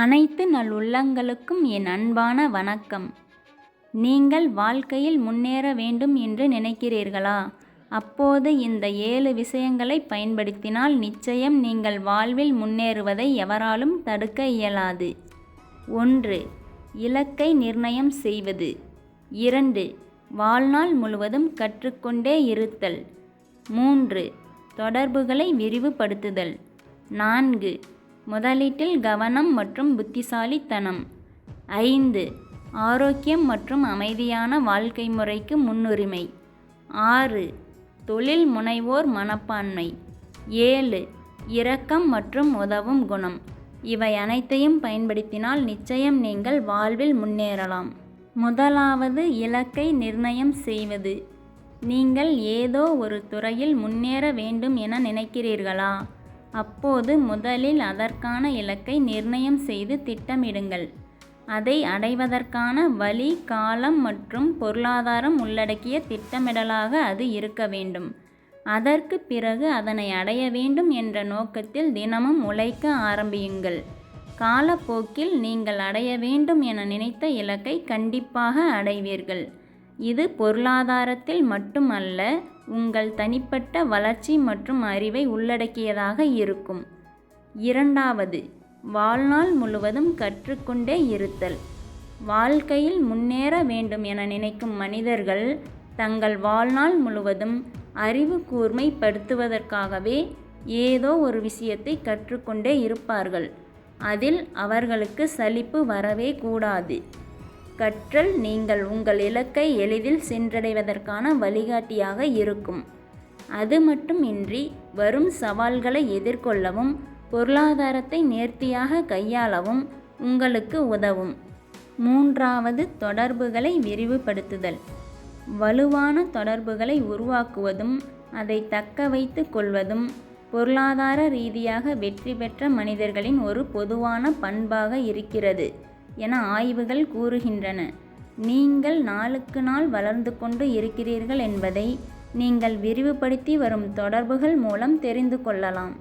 அனைத்து நல்லுள்ளங்களுக்கும் என் அன்பான வணக்கம். நீங்கள் வாழ்க்கையில் முன்னேற வேண்டும் என்று நினைக்கிறீர்களா? அப்போது இந்த ஏழு விஷயங்களை பயன்படுத்தினால் நிச்சயம் நீங்கள் வாழ்வில் முன்னேறுவதை எவராலும் தடுக்க இயலாது. ஒன்று இலக்கை நிர்ணயம் செய்வது. இரண்டு வாழ்நாள் முழுவதும் கற்றுக்கொண்டே இருத்தல். மூன்று தொடர்புகளை விரிவுபடுத்துதல். நான்கு முதலீட்டில் கவனம் மற்றும் புத்திசாலித்தனம். ஐந்து. ஆரோக்கியம் மற்றும் அமைதியான வாழ்க்கை முறைக்கு முன்னுரிமை. ஆறு. தொழில் முனைவோர் மனப்பான்மை. ஏழு. இரக்கம் மற்றும் உதவும் குணம். இவை அனைத்தையும் பயன்படுத்தினால் நிச்சயம் நீங்கள் வாழ்வில் முன்னேறலாம். முதலாவது இலக்கை நிர்ணயம் செய்வது. நீங்கள் ஏதோ ஒரு துறையில் முன்னேற வேண்டும் என நினைக்கிறீர்களா? அப்போது முதலில் அதற்கான இலக்கை நிர்ணயம் செய்து திட்டமிடுங்கள். அதை அடைவதற்கான வழி காலம் மற்றும் பொருளாதாரம் உள்ளடக்கிய திட்டமிடலாக அது இருக்க வேண்டும். அதற்கு பிறகு அதனை அடைய வேண்டும் என்ற நோக்கத்தில் தினமும் உழைக்க ஆரம்பியுங்கள். காலப்போக்கில் நீங்கள் அடைய வேண்டும் என நினைத்த இலக்கை கண்டிப்பாக அடைவீர்கள். இது பொருளாதாரத்தில் மட்டுமல்ல உங்கள் தனிப்பட்ட வளர்ச்சி மற்றும் அறிவை உள்ளடக்கியதாக இருக்கும். இரண்டாவது வாழ்நாள் முழுவதும் கற்றுக்கொண்டே இருத்தல். வாழ்க்கையில் முன்னேற வேண்டும் என நினைக்கும் மனிதர்கள் தங்கள் வாழ்நாள் முழுவதும் அறிவு கூர்மைப்படுத்துவதற்காகவே ஏதோ ஒரு விஷயத்தை கற்றுக்கொண்டே இருப்பார்கள். அதில் அவர்களுக்கு சலிப்பு வரவே கூடாது. கற்றல் நீங்கள் உங்கள் இலக்கை எளிதில் சென்றடைவதற்கான வழிகாட்டியாக இருக்கும். அது மட்டுமின்றி வரும் சவால்களை எதிர்கொள்ளவும் பொருளாதாரத்தை நேர்த்தியாக கையாளவும் உங்களுக்கு உதவும். மூன்றாவது தொடர்புகளை விரிவுபடுத்துதல். வலுவான தொடர்புகளை உருவாக்குவதும் அதை தக்க வைத்து கொள்வதும் பொருளாதார ரீதியாக வெற்றி பெற்ற மனிதர்களின் ஒரு பொதுவான பண்பாக இருக்கிறது. என ஆய்வுகள் கூறுகின்றன. நீங்கள் நாளுக்கு நாள் வளர்ந்து கொண்டு இருக்கிறீர்கள் என்பதை நீங்கள் விரிவுபடுத்தி வரும் தொடர்புகள் மூலம் தெரிந்து கொள்ளலாம்.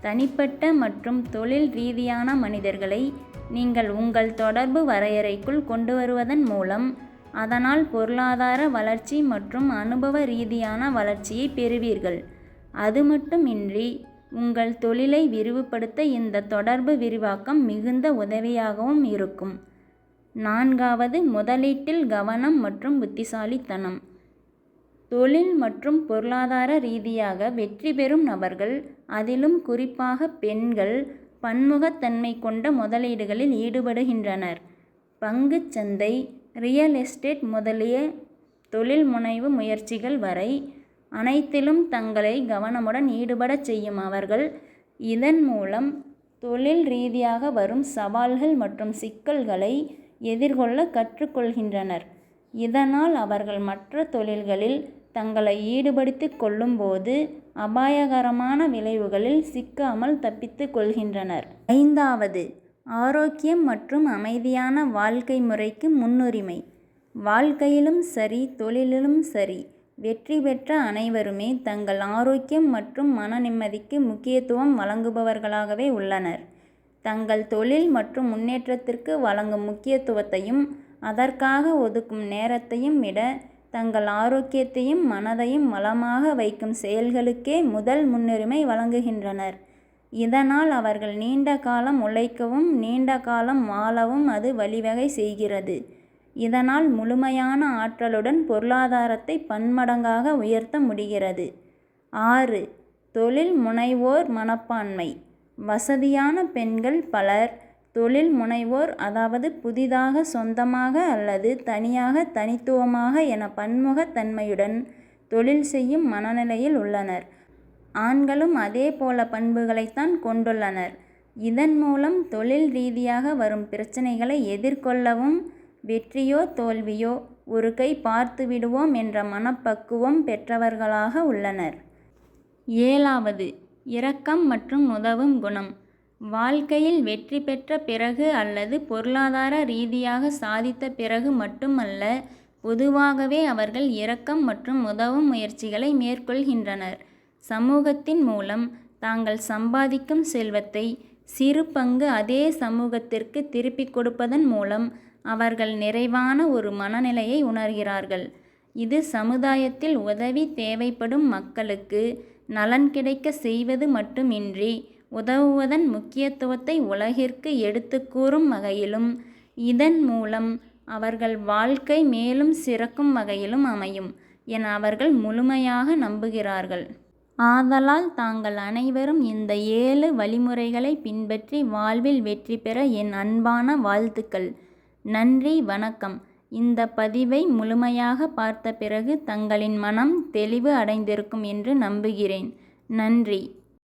தனிப்பட்ட மற்றும் தொழில் ரீதியான மனிதர்களை நீங்கள் உங்கள் தொடர்பு வரையறைக்குள் கொண்டு வருவதன் மூலம் அதனால் பொருளாதார வளர்ச்சி மற்றும் அனுபவ ரீதியான வளர்ச்சியை பெறுவீர்கள். அது மட்டுமின்றி உங்கள் தொழிலை விரிவுபடுத்த இந்த தொடர்பு விரிவாக்கம் மிகுந்த உதவியாகவும் இருக்கும். நான்காவது முதலீட்டில் கவனம் மற்றும் புத்திசாலித்தனம். தொழில் மற்றும் பொருளாதார ரீதியாக வெற்றி பெறும் நபர்கள் அதிலும் குறிப்பாக பெண்கள் பன்முகத்தன்மை கொண்ட முதலீடுகளில் ஈடுபடுகின்றனர். பங்குச் சந்தை ரியல் எஸ்டேட் முதலிய தொழில் முனைவு முயற்சிகள் வரை அனைத்திலும் தங்களை கவனமுடன் ஈடுபடச் செய்யும் அவர்கள். இதன் மூலம் தொழில் ரீதியாக வரும் சவால்கள் மற்றும் சிக்கல்களை எதிர்கொள்ள கற்றுக்கொள்கின்றனர். இதனால் அவர்கள் மற்ற தொழில்களில் தங்களை ஈடுபடுத்தி கொள்ளும்போது அபாயகரமான விளைவுகளில் சிக்காமல் தப்பித்து கொள்கின்றனர். ஐந்தாவது ஆரோக்கியம் மற்றும் அமைதியான வாழ்க்கை முறைக்கு முன்னுரிமை. வாழ்க்கையிலும் சரி தொழிலிலும் சரி வெற்றி பெற்ற அனைவருமே தங்கள் ஆரோக்கியம் மற்றும் மன நிம்மதிக்கு முக்கியத்துவம் வழங்குபவர்களாகவே உள்ளனர். தங்கள் தொழில் மற்றும் முன்னேற்றத்திற்கு வழங்கும் முக்கியத்துவத்தையும் அதற்காக ஒதுக்கும் நேரத்தையும் விட தங்கள் ஆரோக்கியத்தையும் மனதையும் வளமாக வைக்கும் செயல்களுக்கே முதல் முன்னுரிமை வழங்குகின்றனர். இதனால் அவர்கள் நீண்ட காலம் உழைக்கவும் நீண்ட காலம் வாழவும் அது வழிவகை செய்கிறது. இதனால் முழுமையான ஆற்றலுடன் பொருளாதாரத்தை பன்மடங்காக உயர்த்த முடிகிறது. ஆறு. தொழில் முனைவோர் மனப்பான்மை. வசதியான பெண்கள் பலர் தொழில் முனைவோர் அதாவது புதிதாக சொந்தமாக அல்லது தனியாக தனித்துவமாக என பன்முகத்தன்மையுடன் தொழில் செய்யும் மனநிலையில் உள்ளனர். ஆண்களும் அதே போல பண்புகளைத்தான் கொண்டுள்ளனர். இதன் மூலம் தொழில் ரீதியாக வரும் பிரச்சனைகளை எதிர்கொள்ளவும் வெற்றியோ தோல்வியோ ஒரு கை பார்த்து விடுவோம் என்ற மனப்பக்குவம் பெற்றவர்களாக உள்ளனர். ஏழாவது இரக்கம் மற்றும் உதவும் குணம். வாழ்க்கையில் வெற்றி பெற்ற பிறகு அல்லது பொருளாதார ரீதியாக சாதித்த பிறகு மட்டுமல்ல பொதுவாகவே அவர்கள் இரக்கம் மற்றும் உதவும் முயற்சிகளை மேற்கொள்கின்றனர். சமூகத்தின் மூலம் தாங்கள் சம்பாதிக்கும் செல்வத்தை சிறு பங்கு அதே சமூகத்திற்கு திருப்பிக் கொடுப்பதன் மூலம் அவர்கள் நிறைவான ஒரு மனநிலையை உணர்கிறார்கள். இது சமுதாயத்தில் உதவி தேவைப்படும் மக்களுக்கு நலன் கிடைக்க செய்வது மட்டுமின்றி உதவுவதன் முக்கியத்துவத்தை உலகிற்கு எடுத்துக்கூறும் வகையிலும் இதன் மூலம் அவர்கள் வாழ்க்கை மேலும் சிறக்கும் வகையிலும் அமையும் என அவர்கள் முழுமையாக நம்புகிறார்கள். ஆதலால் தாங்கள் அனைவரும் இந்த ஏழு வழிமுறைகளை பின்பற்றி வாழ்வில் வெற்றி பெற என் அன்பான வாழ்த்துக்கள். நன்றி வணக்கம் இந்த பதிவை முழுமையாக பார்த்த பிறகு தங்களின் மனம் தெளிவு அடைந்திருக்கும் என்று நம்புகிறேன். நன்றி.